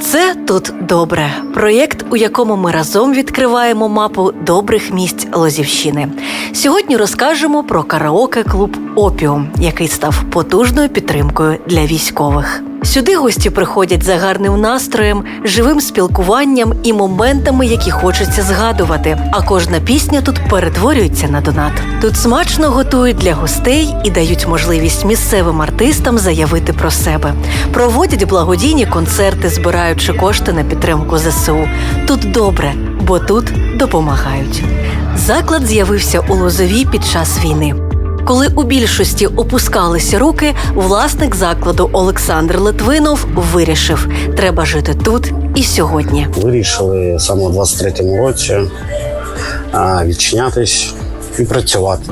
Це тут добре. Проєкт, у якому ми разом відкриваємо мапу добрих місць Лозівщини. Сьогодні розкажемо про караоке-клуб Опіум, який став потужною підтримкою для військових. Сюди гості приходять за гарним настроєм, живим спілкуванням і моментами, які хочеться згадувати. А кожна пісня тут перетворюється на донат. Тут смачно готують для гостей і дають можливість місцевим артистам заявити про себе. Проводять благодійні концерти, збираючи кошти на підтримку ЗСУ. Тут добре, бо тут допомагають. Заклад з'явився у Лозовій під час війни. Коли у більшості опускалися руки, власник закладу Олександр Литвинов вирішив: треба жити тут і сьогодні. Вирішили саме у 23-му році відчинятись і працювати.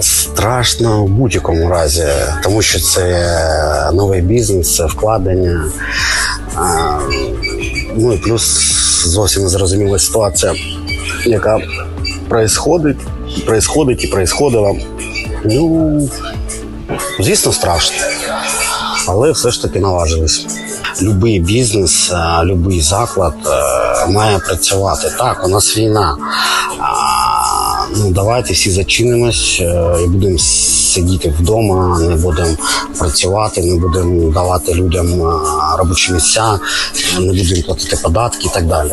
Страшно в будь-якому разі, тому що це новий бізнес, це вкладення. Ну і плюс зовсім незрозуміла ситуація, яка происходить, происходить і происходила. Ну, звісно, страшно, але все ж таки наважились. Любий бізнес, а, любий заклад е, має працювати. Так, у нас війна. Ну, давайте всі зачинимось е, і будемо сидіти вдома, не будемо працювати, не будемо давати людям е, робочі місця, не будемо платити податки і так далі.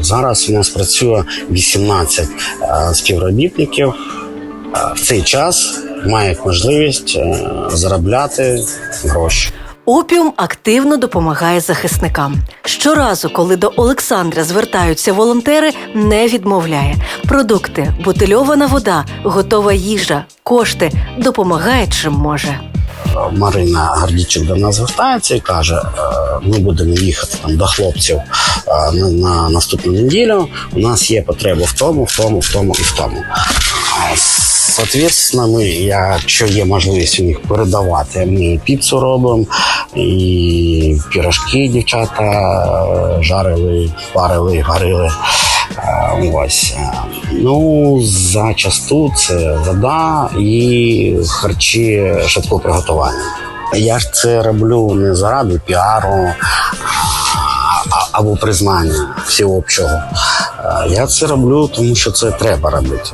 Зараз у нас працює 18 е, співробітників. В цей час мають можливість е, заробляти гроші. Опіум активно допомагає захисникам. Щоразу, коли до Олександра звертаються волонтери, не відмовляє. Продукти, бутильована вода, готова їжа, кошти допомагає чим може. Марина Гордійчук до нас звертається і каже: е, ми будемо їхати там до хлопців е, на наступну неділю. У нас є потреба в тому, в тому, в тому і в тому. Соответственно, ми, якщо є можливість у них передавати, ми піцу робимо, і пірожки дівчата е, жарили, парили, варили. Е, Ось. е, Ну, зачасту це вода і харчі швидкого приготування. Я ж це роблю не заради піару або признання всеобщого. Е, Я це роблю, тому що це треба робити.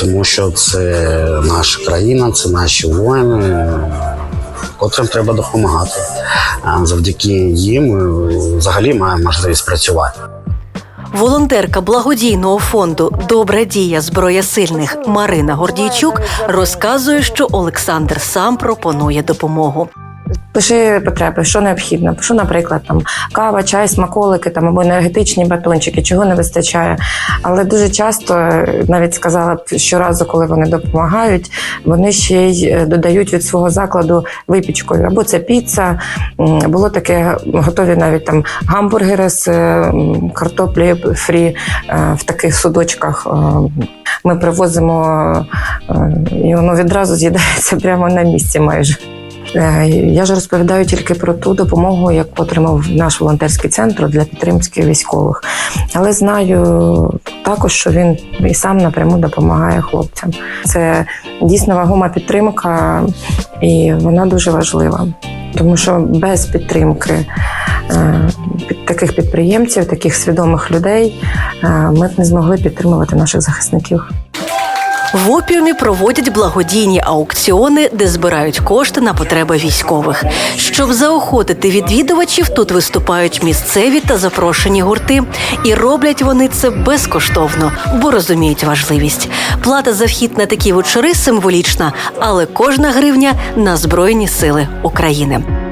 Тому що це наша країна, це наші воїни, котрим треба допомагати. Завдяки їм взагалі маємо можливість працювати. Волонтерка благодійного фонду Добра дія зброя сильних Марина Гордійчук розказує, що Олександр сам пропонує допомогу. Пиши потреби, що необхідно. Пишу, наприклад, там кава, чай, смаколики там або енергетичні батончики, чого не вистачає. Але дуже часто, навіть сказала б щоразу, коли вони допомагають, вони ще й е, додають від свого закладу випічкою. Або це піца, було таке, готові навіть там гамбургери з е, м, картоплею фрі е, в таких судочках. Ми привозимо, і воно відразу з'їдається прямо на місці майже. Е, Я ж розповідаю тільки про ту допомогу, яку отримав наш волонтерський центр для підтримки військових. Але знаю також, що він і сам напряму допомагає хлопцям. Це дійсно вагома підтримка, і вона дуже важлива. Тому що без підтримки е, таких підприємців, таких свідомих людей, е, ми б не змогли підтримувати наших захисників. В опіумі проводять благодійні аукціони, де збирають кошти на потреби військових. Щоб заохотити відвідувачів, тут виступають місцеві та запрошені гурти. І роблять вони це безкоштовно, бо розуміють важливість. Плата за вхід на такі вечори символічна, але кожна гривня на Збройні Сили України.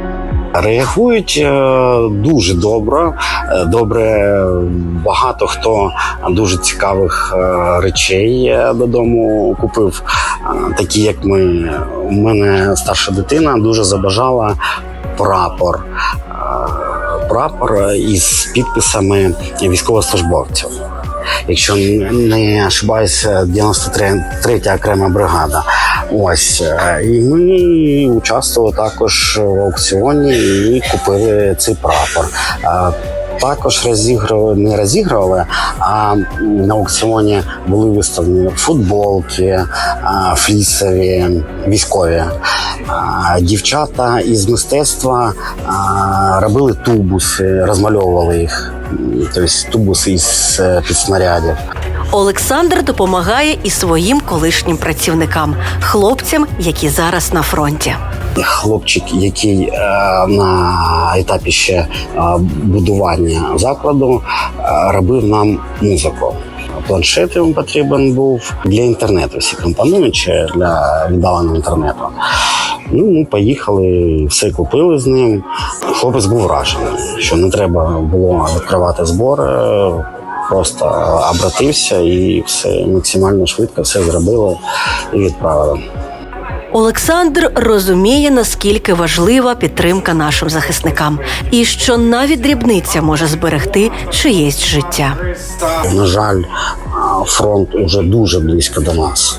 Реагують е, дуже добре. Е, Добре, багато хто дуже цікавих е, речей додому купив. Такі, як ми. У мене старша дитина дуже забажала прапор. Прапор із підписами військовослужбовців. Якщо не ошибаюся, 93 окрема бригада. Ось е, і ми участвували також в аукціоні і купили цей прапор. Е, Також розігрували, не розігрували, а на аукціоні були виставлені футболки, флісові, військові. Дівчата із мистецтва робили тубуси, розмальовували їх. Тобто тубуси із е, підснарядів. Олександр допомагає і своїм колишнім працівникам, хлопцям, які зараз на фронті. Хлопчик, який е, на етапі ще е, будування закладу е, робив нам музику. Планшет йому потрібен був для інтернету, всі компонуючі для віддаленого інтернету. Ну, ми поїхали, все купили з ним. Хлопець був вражений, що не треба було відкривати збори. Просто обратився і все максимально швидко все зробили і відправили. Олександр розуміє, наскільки важлива підтримка нашим захисникам, і що навіть дрібниця може зберегти чиєсь життя. На жаль, фронт уже дуже близько до нас.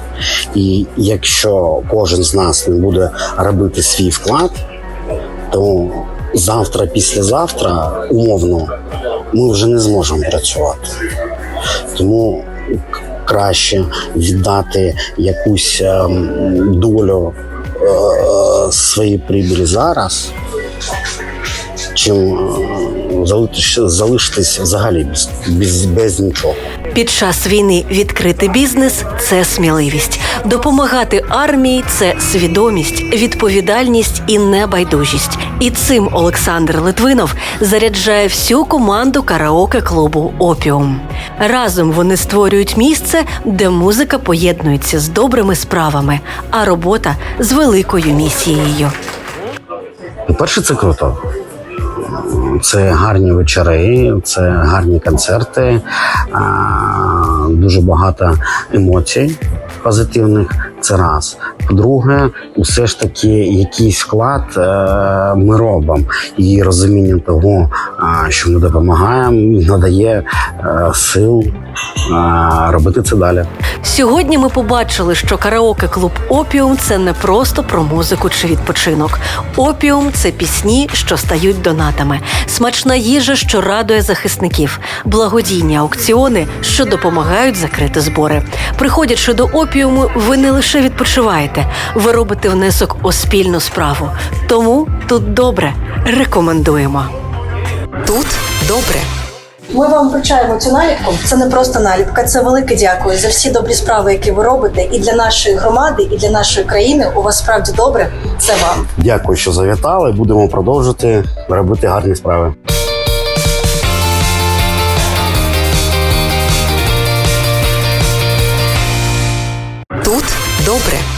І якщо кожен з нас не буде робити свій вклад, то завтра, післязавтра, умовно, ми вже не зможемо працювати. Тому краще віддати якусь ем, долю е, своєї прибілі зараз, чим е, залишитись, взагалі без, без, без нічого. Під час війни відкрити бізнес це сміливість. Допомагати армії це свідомість, відповідальність і небайдужість. І цим Олександр Литвинов заряджає всю команду караоке клубу Опіум. Разом вони створюють місце, де музика поєднується з добрими справами, а робота з великою місією. По-перше, це круто. Це гарні вечори, це гарні концерти, дуже багато емоцій позитивних. Це раз. По-друге, усе ж таки якийсь вклад е, ми робимо і розуміння того, що ми допомагаємо, надає е, сил робити це далі. Сьогодні ми побачили, що караоке клуб Опіум це не просто про музику чи відпочинок. Опіум це пісні, що стають донатами, смачна їжа, що радує захисників, благодійні аукціони, що допомагають закрити збори. Приходячи до опіуму, ви не лише відпочиваєте, ви робите внесок у спільну справу. Тому тут добре рекомендуємо. Тут добре. Ми вам вручаємо цю наліпку. Це не просто наліпка, це велике дякую за всі добрі справи, які ви робите, і для нашої громади, і для нашої країни. У вас справді добре. Це вам. Дякую, що завітали. Будемо продовжувати робити гарні справи. Тут добре.